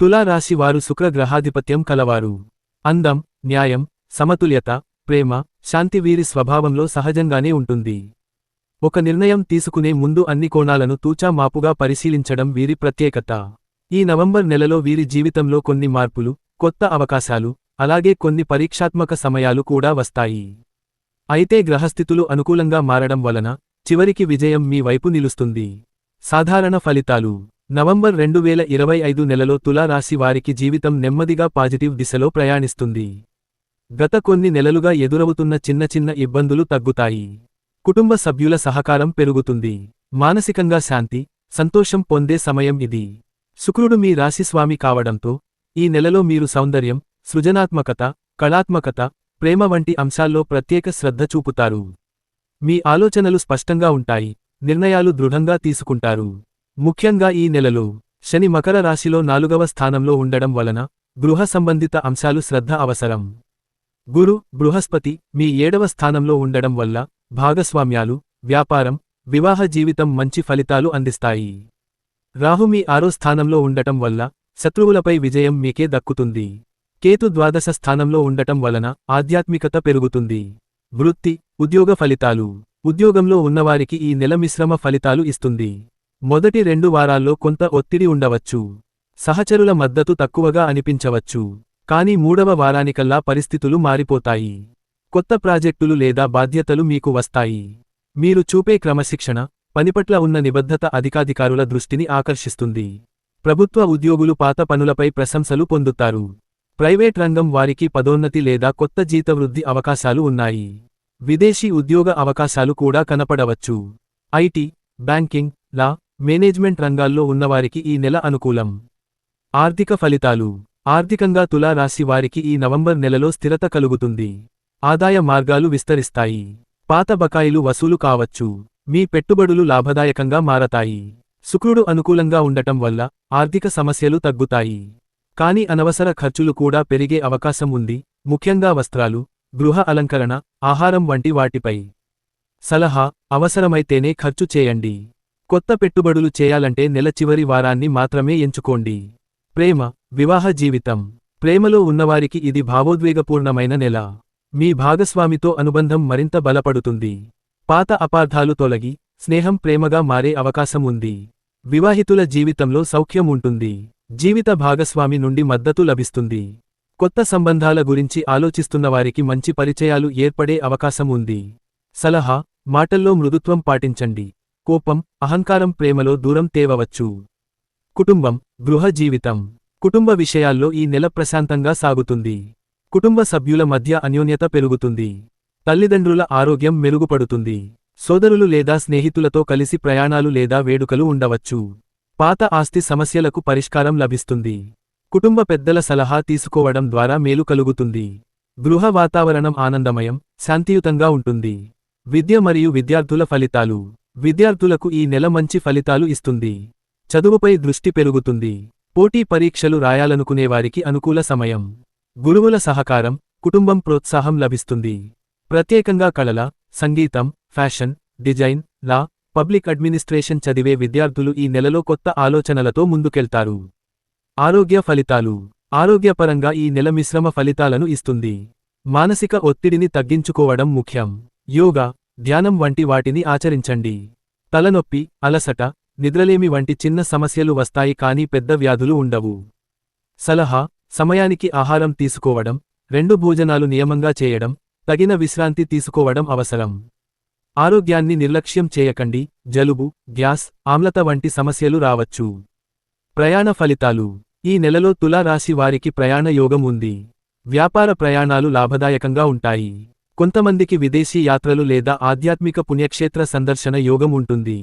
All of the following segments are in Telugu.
తులారాశి వారు శుక్రగ్రహాధిపత్యం కలవారు. అందం న్యాయం సమతుల్యత ప్రేమ శాంతి వీరి స్వభావంలో సహజంగానే ఉంటుంది. ఒక నిర్ణయం తీసుకునే ముందు అన్ని కోణాలను తూచా మాపుగా పరిశీలించడం వీరి ప్రత్యేకత. ఈ నవంబర్ నెలలో వీరి జీవితంలో కొన్ని మార్పులు కొత్త అవకాశాలు అలాగే కొన్ని పరీక్షాత్మక సమయాలు కూడా వస్తాయి. అయితే గ్రహస్థితులు అనుకూలంగా మారడం వలన చివరికి విజయం మీ వైపు నిలుస్తుంది. సాధారణ ఫలితాలు. నవంబర్ రెండు వేల ఇరవై ఐదు నెలలో తులారాశి వారికి జీవితం నెమ్మదిగా పాజిటివ్ దిశలో ప్రయాణిస్తుంది. గత కొన్ని నెలలుగా ఎదురవుతున్న చిన్న చిన్న ఇబ్బందులు తగ్గుతాయి. కుటుంబ సభ్యుల సహకారం పెరుగుతుంది. మానసికంగా శాంతి సంతోషం పొందే సమయం ఇది. శుక్రుడు మీ రాశిస్వామి కావడంతో ఈ నెలలో మీరు సౌందర్యం సృజనాత్మకత కళాత్మకత ప్రేమ వంటి అంశాల్లో ప్రత్యేక శ్రద్ధ చూపుతారు. మీ ఆలోచనలు స్పష్టంగా ఉంటాయి. నిర్ణయాలు దృఢంగా తీసుకుంటారు. ముఖ్యంగా ఈ నెలలో శని మకర రాశిలో నాలుగవ స్థానంలో ఉండడం వలన గృహ సంబంధిత అంశాలు శ్రద్ధ అవసరం. గురు బృహస్పతి మీ ఏడవ స్థానంలో ఉండడం వల్ల భాగస్వామ్యాలు వ్యాపారం వివాహ జీవితం మంచి ఫలితాలు అందిస్తాయి. రాహు మీ ఆరో స్థానంలో ఉండటం వల్ల శత్రువులపై విజయం మీకే దక్కుతుంది. కేతు ద్వాదశ స్థానంలో ఉండటం వలన ఆధ్యాత్మికత పెరుగుతుంది. వృత్తి ఉద్యోగ ఫలితాలు. ఉద్యోగంలో ఉన్నవారికి ఈ నెల మిశ్రమ ఫలితాలు ఇస్తుంది. మొదటి రెండు వారాల్లో కొంత ఒత్తిడి ఉండవచ్చు. సహచరుల మద్దతు తక్కువగా అనిపించవచ్చు. కానీ మూడవ వారానికల్లా పరిస్థితులు మారిపోతాయి. కొత్త ప్రాజెక్టులు లేదా బాధ్యతలు మీకు వస్తాయి. మీరు చూపే క్రమశిక్షణ పనిపట్ల ఉన్న నిబద్ధత అధికాధికారుల దృష్టిని ఆకర్షిస్తుంది. ప్రభుత్వ ఉద్యోగులు పాత పనులపై ప్రశంసలు పొందుతారు. ప్రైవేట్ రంగం వారికి పదోన్నతి లేదా కొత్త జీతవృద్ధి అవకాశాలు ఉన్నాయి. విదేశీ ఉద్యోగ అవకాశాలు కూడా కనపడవచ్చు. ఐటీ బ్యాంకింగ్ లా మేనేజ్మెంట్ రంగాల్లో ఉన్నవారికి ఈ నెల అనుకూలం. ఆర్థిక ఫలితాలు. ఆర్థికంగా తులా రాశి వారికి ఈ నవంబర్ నెలలో స్థిరత కలుగుతుంది. ఆదాయ మార్గాలు విస్తరిస్తాయి. పాత బకాయిలు వసూలు కావచ్చు. మీ పెట్టుబడులు లాభదాయకంగా మారతాయి. శుక్రుడు అనుకూలంగా ఉండటం వల్ల ఆర్థిక సమస్యలు తగ్గుతాయి. కాని అనవసర ఖర్చులు కూడా పెరిగే అవకాశం ఉంది. ముఖ్యంగా వస్త్రాలు గృహ అలంకరణ ఆహారం వంటి వాటిపై. సలహా అవసరమైతేనే ఖర్చు చేయండి. కొత్త పెట్టుబడులు చేయాలంటే నెల చివరి వారాన్ని మాత్రమే ఎంచుకోండి. ప్రేమ వివాహ జీవితం. ప్రేమలో ఉన్నవారికి ఇది భావోద్వేగపూర్ణమైన నెల. మీ భాగస్వామితో అనుబంధం మరింత బలపడుతుంది. పాత అపార్థాలు తొలగి స్నేహం ప్రేమగా మారే అవకాశం ఉంది. వివాహితుల జీవితంలో సౌఖ్యం ఉంటుంది. జీవిత భాగస్వామి నుండి మద్దతు లభిస్తుంది. కొత్త సంబంధాల గురించి ఆలోచిస్తున్నవారికి మంచి పరిచయాలు ఏర్పడే అవకాశం ఉంది. సలహా మాటల్లో మృదుత్వం పాటించండి. కోపం అహంకారం ప్రేమలో దూరం తేవవచ్చు. కుటుంబం గృహ జీవితం. కుటుంబ విషయాల్లో ఈ నెల ప్రశాంతంగా సాగుతుంది. కుటుంబ సభ్యుల మధ్య అన్యోన్యత పెరుగుతుంది. తల్లిదండ్రుల ఆరోగ్యం మెరుగుపడుతుంది. సోదరులు లేదా స్నేహితులతో కలిసి ప్రయాణాలు లేదా వేడుకలు ఉండవచ్చు. పాత ఆస్తి సమస్యలకు పరిష్కారం లభిస్తుంది. కుటుంబ పెద్దల సలహా తీసుకోవడం ద్వారా మేలు కలుగుతుంది. గృహ వాతావరణం ఆనందమయం శాంతియుతంగా ఉంటుంది. విద్య మరియు విద్యార్థుల ఫలితాలు. విద్యార్థులకు ఈ నెల మంచి ఫలితాలు ఇస్తుంది. చదువుపై దృష్టి పెరుగుతుంది. పోటీ పరీక్షలు రాయాలనుకునేవారికి అనుకూల సమయం. గురువుల సహకారం కుటుంబం ప్రోత్సాహం లభిస్తుంది. ప్రత్యేకంగా కళల సంగీతం fashion design law public administration చదివే విద్యార్థులు ఈ నెలలో కొత్త ఆలోచనలతో ముందుకెళ్తారు. ఆరోగ్య ఫలితాలు. ఆరోగ్యపరంగా ఈ నెల మిశ్రమ ఫలితాలను ఇస్తుంది. మానసిక ఒత్తిడిని తగ్గించుకోవడం ముఖ్యం. యోగా ధ్యానం వంటి వాటిని ఆచరించండి. తలనొప్పి అలసట నిద్రలేమి వంటి చిన్న సమస్యలు వస్తాయి కానీ పెద్ద వ్యాధులు ఉండవు. సలహా సమయానికి ఆహారం తీసుకోవడం రెండు భోజనాలు నియమంగా చేయడం తగిన విశ్రాంతి తీసుకోవడం అవసరం. ఆరోగ్యాన్ని నిర్లక్ష్యం చేయకండి జలుబు గ్యాస్ ఆమ్లత వంటి సమస్యలు రావచ్చు. ప్రయాణ ఫలితాలు. ఈ నెలలో తులారాశి వారికి ప్రయాణ యోగం ఉంది. వ్యాపార ప్రయాణాలు లాభదాయకంగా ఉంటాయి. కొంతమందికి విదేశీ యాత్రలు లేదా ఆధ్యాత్మిక పుణ్యక్షేత్ర సందర్శన యోగం ఉంటుంది.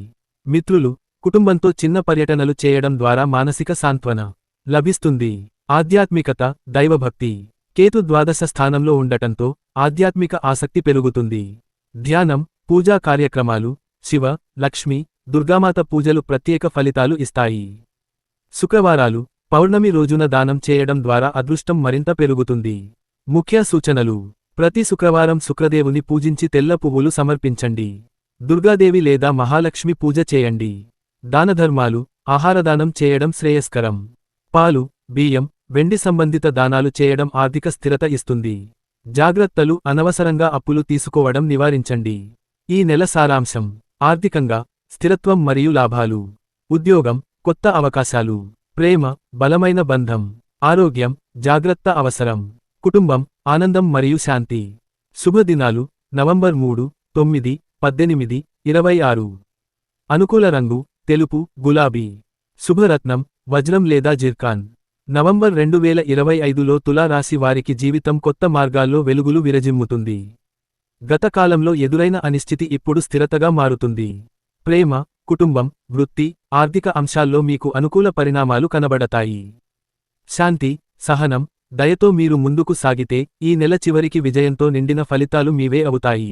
మిత్రులు కుటుంబంతో చిన్న పర్యటనలు చేయడం ద్వారా మానసిక సాంత్వన లభిస్తుంది. ఆధ్యాత్మికత దైవభక్తి కేతు ద్వాదశ స్థానంలో ఉండటంతో ఆధ్యాత్మిక ఆసక్తి పెరుగుతుంది. ధ్యానం పూజా కార్యక్రమాలు శివ లక్ష్మి దుర్గామాత పూజలు ప్రత్యేక ఫలితాలు ఇస్తాయి. శుక్రవారాలు పౌర్ణమి రోజున దానం చేయడం ద్వారా అదృష్టం మరింత పెరుగుతుంది. ముఖ్య సూచనలు. ప్రతి శుక్రవారం శుక్రదేవుని పూజించి తెల్ల పువ్వులు సమర్పించండి. దుర్గాదేవి లేదా మహాలక్ష్మి పూజ చేయండి. దానధర్మాలు ఆహారదానం చేయడం శ్రేయస్కరం. పాలు బియ్యం వెండి సంబంధిత దానాలు చేయడం ఆర్థిక స్థిరత ఇస్తుంది. జాగ్రత్తలు అనవసరంగా అప్పులు తీసుకోవడం నివారించండి. ఈ నెల సారాంశం. ఆర్థికంగా స్థిరత్వం మరియు లాభాలు. ఉద్యోగం కొత్త అవకాశాలు. ప్రేమ బలమైన బంధం. ఆరోగ్యం జాగ్రత్త అవసరం. కుటుంబం ఆనందం మరియు శాంతి. శుభదినాలు నవంబర్ మూడు తొమ్మిది పద్దెనిమిది ఇరవై ఆరు. అనుకూల రంగు తెలుపు గులాబీ. శుభరత్నం వజ్రం లేదా జిర్కాన్ నవంబర్ రెండు వేల ఇరవై ఐదులో తులారాశి వారికి జీవితం కొత్త మార్గాల్లో వెలుగులు విరజిమ్ముతుంది. గతకాలంలో ఎదురైన అనిశ్చితి ఇప్పుడు స్థిరతగా మారుతుంది. ప్రేమ కుటుంబం వృత్తి ఆర్థిక అంశాల్లో మీకు అనుకూల పరిణామాలు కనబడతాయి. శాంతి సహనం దయతో మీరు ముందుకు సాగితే ఈ నెల చివరికి విజయంతో నిండిన ఫలితాలు మీవే అవుతాయి.